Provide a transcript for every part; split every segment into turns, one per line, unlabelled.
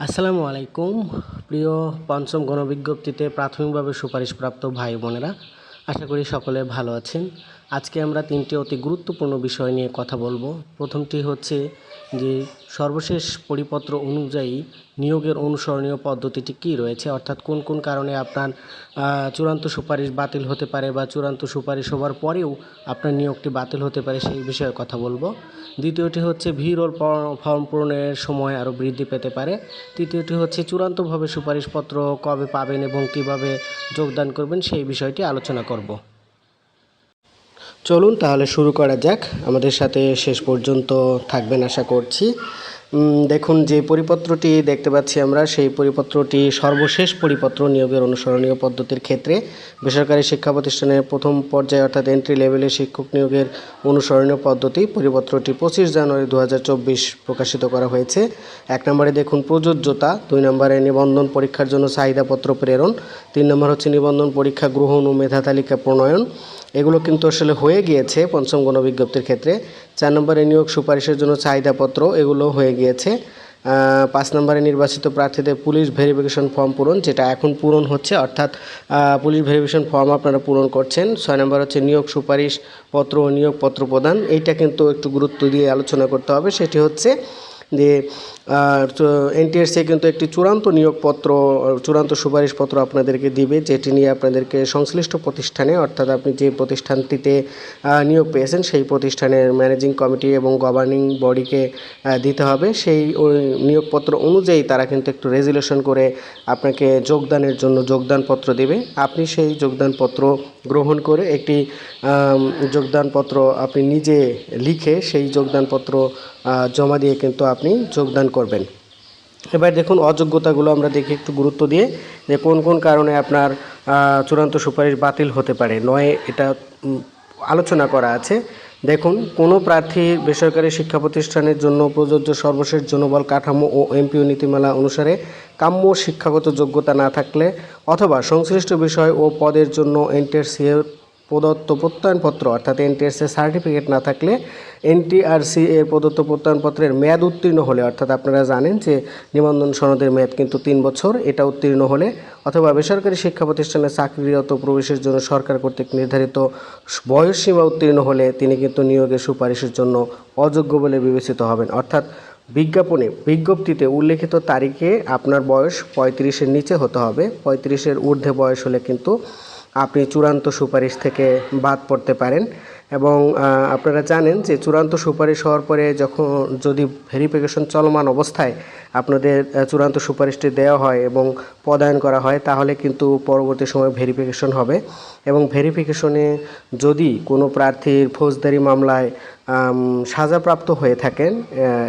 আসসালামু আলাইকুম। প্রিয় পঞ্চম গণবিজ্ঞপ্তিতে প্রাথমিকভাবে সুপারিশপ্রাপ্ত ভাই বোনেরা, আশা করি সকলে ভালো আছেন। আজকে আমরা তিনটি অতি গুরুত্বপূর্ণ বিষয় নিয়ে কথা বলব। প্রথমটি হচ্ছে যে সর্বশেষ পরিপত্র অনুযায়ী নিয়োগের অনুসরণীয় পদ্ধতিটি কী রয়েছে? অর্থাৎ কোন কোন কারণে আপনার চূড়ান্ত সুপারিশ বাতিল হতে পারে বা চূড়ান্ত সুপারিশ হওয়ার পরেও আপনার নিয়োগটি বাতিল হতে পারে সেই বিষয়ে কথা বলব। দ্বিতীয়টি হচ্ছে ভি রোল ফর্ম পূরণের সময় আরও বৃদ্ধি পেতে পারে। তৃতীয়টি হচ্ছে চূড়ান্তভাবে সুপারিশপত্র কবে পাবেন এবং কীভাবে যোগদান করবেন সেই বিষয়টি আলোচনা করব। চলুন তাহলে শুরু করা যাক। আমাদের সাথে শেষ পর্যন্ত থাকবেন আশা করছি। দেখুন, যে পরিপত্রটি দেখতে পাচ্ছি আমরা, সেই পরিপত্রটি সর্বশেষ পরিপত্র নিয়োগের অনুসরণীয় পদ্ধতির ক্ষেত্রে বেসরকারি শিক্ষা প্রতিষ্ঠানের প্রথম পর্যায়ে অর্থাৎ এন্ট্রি লেভেলে শিক্ষক নিয়োগের অনুসরণীয় পদ্ধতি পরিপত্রটি পঁচিশ জানুয়ারি দু হাজার চব্বিশ প্রকাশিত করা হয়েছে। এক নম্বরে দেখুন, প্রযোজ্যতা। দুই নম্বরে নিবন্ধন পরীক্ষার জন্য চাহিদাপত্র প্রেরণ। তিন নম্বর হচ্ছে নিবন্ধন পরীক্ষা গ্রহণ ও মেধা তালিকা প্রণয়ন। এগুলো কিন্তু আসলে হয়ে গিয়েছে পঞ্চম গণবিজ্ঞপ্তির ক্ষেত্রে। চার নম্বরে নিয়োগ সুপারিশের জন্য চাহিদাপত্র, এগুলো হয়ে গিয়েছে। পাঁচ নম্বরে নির্বাচিত প্রার্থীদের পুলিশ ভেরিফিকেশন ফর্ম পূরণ, যেটা এখন পূরণ হচ্ছে, অর্থাৎ পুলিশ ভেরিফিকেশন ফর্ম আপনারা পূরণ করছেন। ছয় নম্বর হচ্ছে নিয়োগ সুপারিশ পত্র ও নিয়োগপত্র প্রদান, এইটা কিন্তু একটু গুরুত্ব দিয়ে আলোচনা করতে হবে। সেটি হচ্ছে যে এনটিএসসি কিন্তু একটি চূড়ান্ত নিয়োগপত্র, চূড়ান্ত সুপারিশপত্র আপনাদেরকে দিবে, যেটি নিয়ে আপনাদেরকে সংশ্লিষ্ট প্রতিষ্ঠানে, অর্থাৎ আপনি যে প্রতিষ্ঠানটিতে নিয়োগ পেয়েছেন, সেই প্রতিষ্ঠানের ম্যানেজিং কমিটি এবং গভর্নিং বডিকে দিতে হবে। সেই নিয়োগপত্র অনুযায়ী তারা কিন্তু একটু রেজুলেশন করে আপনাকে যোগদানের জন্য যোগদানপত্র দেবে। আপনি সেই যোগদানপত্র গ্রহণ করে একটি যোগদানপত্র আপনি নিজে লিখে সেই যোগদানপত্র জমা দিয়ে কিন্তু আপনি যোগদান করবেন। এবার দেখুন, অযোগ্যতাগুলো আমরা দেখি একটু গুরুত্ব দিয়ে যে কোন কোন কারণে আপনার চূড়ান্ত সুপারিশ বাতিল হতে পারে। নয়, এটা আলোচনা করা আছে। দেখুন, কোনো প্রার্থী বেসরকারি শিক্ষা প্রতিষ্ঠানের জন্য প্রযোজ্য সর্বশেষ জনবল কাঠামো ও এমপিও নীতিমালা অনুসারে কাম্য শিক্ষাগত যোগ্যতা না থাকলে অথবা সংশ্লিষ্ট বিষয় ও পদের জন্য এনটিআরসি প্রদত্ত প্রত্যয়নপত্র, অর্থাৎ এনটিএসএ সার্টিফিকেট না থাকলে এনটিআরসি এর প্রদত্ত প্রত্যয়নপত্রের মেয়াদ উত্তীর্ণ হলে, অর্থাৎ আপনারা জানেন যে নিবন্ধন সনদের মেয়াদ কিন্তু তিন বছর, এটা উত্তীর্ণ হলে অথবা বেসরকারি শিক্ষা প্রতিষ্ঠানে চাকরিরত প্রবেশের জন্য সরকার কর্তৃক নির্ধারিত বয়স সীমা উত্তীর্ণ হলে তিনি কিন্তু নিয়োগের সুপারিশের জন্য অযোগ্য বলে বিবেচিত হবেন। অর্থাৎ বিজ্ঞাপনে, বিজ্ঞপ্তিতে উল্লেখিত তারিখে আপনার বয়স পঁয়ত্রিশের নিচে হতে হবে, পঁয়ত্রিশের ঊর্ধ্বে বয়স হলে কিন্তু আপনি চূড়ান্ত সুপারিশ থেকে বাদ পড়তে পারেন। এবং আপনারা জানেন যে চূড়ান্ত সুপারিশ হওয়ার পরে যখন যদি ভেরিফিকেশন চলমান অবস্থায় আপনাদের চূড়ান্ত সুপারিশটি দেওয়া হয় এবং পদায়ন করা হয়, তাহলে কিন্তু পরবর্তী সময় ভেরিফিকেশন হবে। এবং ভেরিফিকেশনে যদি কোনো প্রার্থীর ফৌজদারি মামলায় সাজাপ্রাপ্ত হয়ে থাকেন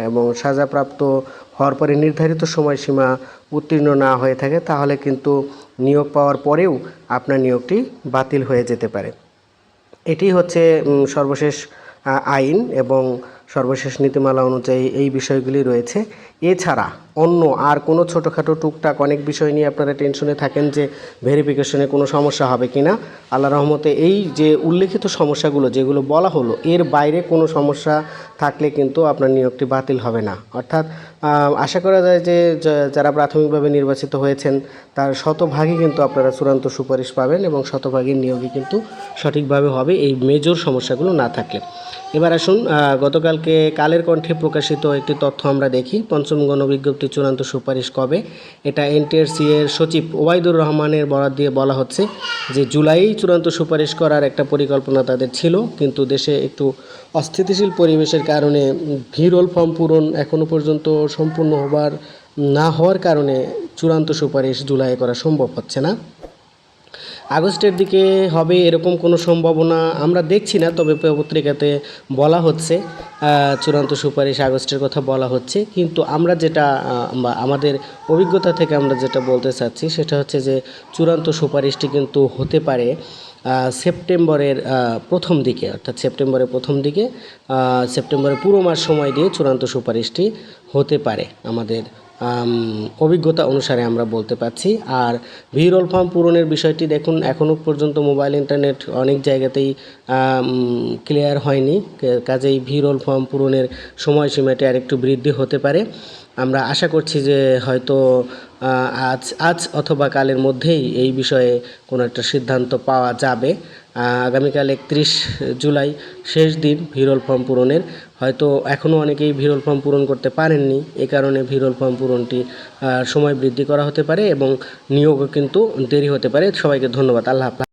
এবং সাজাপ্রাপ্ত হওয়ার পরে নির্ধারিত সময়সীমা উত্তীর্ণ না হয়ে থাকে, তাহলে কিন্তু নিয়োগ পাওয়ার পরেও আপনার নিয়োগটি বাতিল হয়ে যেতে পারে। এটি হচ্ছে সর্বশেষ আইন এবং সর্বশেষ নীতিমালা অনুযায়ী এই বিষয়গুলি রয়েছে। এছাড়া অন্য আর কোনো ছোটোখাটো টুকটাক অনেক বিষয় নিয়ে আপনারা টেনশনে থাকেন যে ভেরিফিকেশনে কোনো সমস্যা হবে কি না আল্লাহ রহমতে এই যে উল্লেখিত সমস্যাগুলো যেগুলো বলা হলো, এর বাইরে কোনো সমস্যা থাকলে কিন্তু আপনার নিয়োগটি বাতিল হবে না। অর্থাৎ আশা করা যায় যে যারা প্রাথমিকভাবে নির্বাচিত হয়েছেন, তার শতভাগই কিন্তু আপনারা চূড়ান্ত সুপারিশ পাবেন এবং শতভাগের নিয়োগই কিন্তু সঠিকভাবে হবে এই মেজর সমস্যাগুলো না থাকলে। এবার আসুন গতকালকে কালের কণ্ঠে প্রকাশিত একটি তথ্য আমরা দেখি। পঞ্চম গণবিজ্ঞপ্তি চূড়ান্ত সুপারিশ কবে? এটা এনটিআরসি এর সচিব ওবায়দুর রহমানের বরাদ দিয়ে বলা হচ্ছে যে জুলাইই চূড়ান্ত সুপারিশ করার একটা পরিকল্পনা তাদের ছিল, কিন্তু দেশে একটু অস্থিতিশীল পরিবেশের কারণে ভিরোল ফর্ম পূরণ এখনও পর্যন্ত সম্পূর্ণ হবার, না হওয়ার কারণে চূড়ান্ত সুপারিশ জুলাই করা সম্ভব হচ্ছে না। আগস্টের দিকে হবে এরকম কোনো সম্ভাবনা আমরা দেখছি না তবে পত্রিকাতে বলা হচ্ছে চূড়ান্ত সুপারিশ আগস্টের কথা বলা হচ্ছে। কিন্তু আমরা যেটা আমাদের অভিজ্ঞতা থেকে আমরা যেটা বলতে চাচ্ছি সেটা হচ্ছে যে চূড়ান্ত সুপারিশটি কিন্তু হতে পারে সেপ্টেম্বরের প্রথম দিকে। অর্থাৎ সেপ্টেম্বরের প্রথম দিকে সেপ্টেম্বরের পুরো মাস সময় দিয়ে চূড়ান্ত সুপারিশটি হতে পারে আমাদের আম, অভিজ্ঞতা অনুসারে আমরা বলতে পারছি। আর ভিরল ফর্ম পূরণের বিষয়টি দেখুন এখনও পর্যন্ত মোবাইল, ইন্টারনেট অনেক জায়গাতেই ক্লিয়ার হয়নি। কাজেই ভিরল ফর্ম পূরণের সময়সীমাটি আরেকটু বৃদ্ধি হতে পারে। আমরা আশা করছি যে হয়তো আজ আজ অথবা কালের মধ্যেই এই বিষয়ে কোনো একটা সিদ্ধান্ত পাওয়া যাবে। আগামীকাল একত্রিশ জুলাই, শেষ দিন ভিরল ফর্ম পূরণের। হয়তো এখনও অনেকেই ভিরল ফর্ম পূরণ করতে পারেননি। এ কারণে ভিরল ফর্ম পূরণটি সময় বৃদ্ধি করা হতে পারে এবং নিয়োগও কিন্তু দেরি হতে পারে। সবাইকে ধন্যবাদ। আল্লাহ